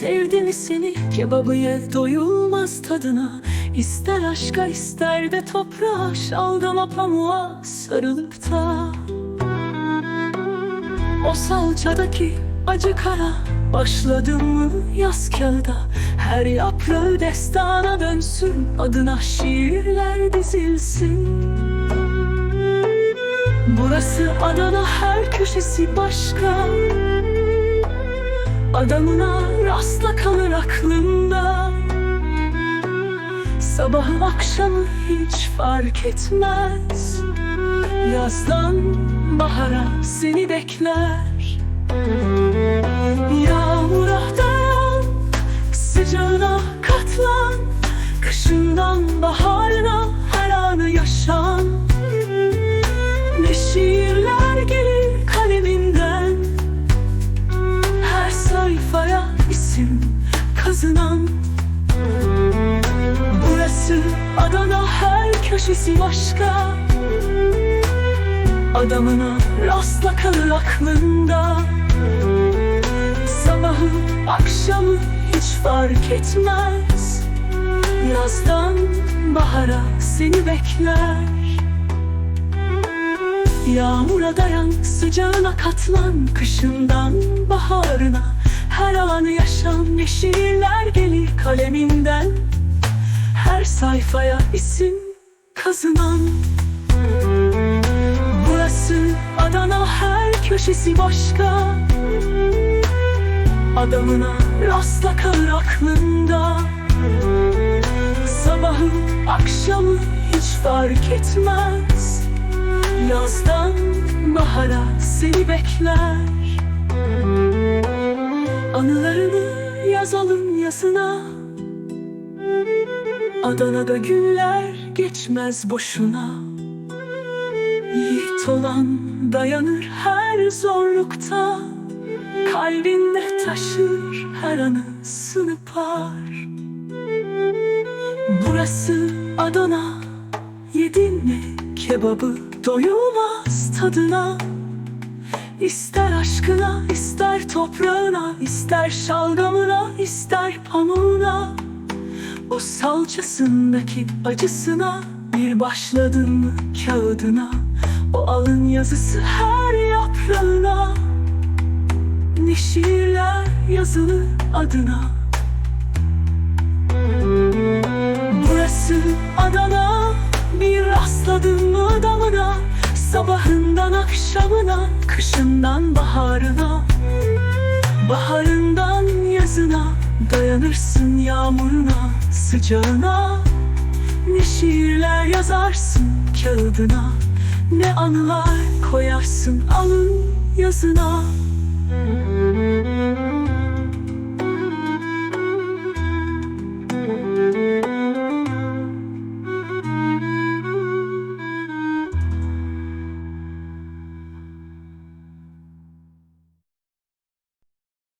sevdi mi seni. Kebabı ye doyulmaz tadına. İster aşka ister de toprağa. Şalgama pamuğa sarılıp da. O salçadaki acı kara Başladı mı yaz kağıda? Her yaprağı destana dönsün Adına şiirler dizilsin. Burası Adana her köşesi başka Adamına rastla kalır aklımda Sabahı akşamı hiç fark etmez. Yazdan bahara seni bekler isim kazınan. Burası Adana her köşesi başka. Adamına rastla kalır aklında. Sabahı akşamı hiç fark etmez. Yazdan bahara seni bekler. Yağmura dayan, sıcağına katlan Kışından baharına Her anı yaşan ne şiirler gelir kaleminden. Her sayfaya isim kazınan. Burası Adana her köşesi başka. Adamına rastla kalır aklında. Sabahı akşamı hiç fark etmez. Yazdan bahara seni bekler Anılarını yazalım yazına Adana'da günler geçmez boşuna. Yiğit olan dayanır her zorlukta. Kalbinde taşır her anı sınıpar Burası Adana Yedin mi kebabı doyulmaz tadına İster aşkına, ister toprağına, ister şalgamına, ister pamuğuna. O salçasındaki acısına bir başladın kağıdına? O alın yazısı her yaprağına. Ne yazılı adına. Burası Adana Bir rastladın mı damına Sabahından akşamına Kışından baharına Baharından yazına Dayanırsın yağmuruna Sıcağına. Ne şiirler yazarsın kağıdına Ne anılar koyarsın alın yazına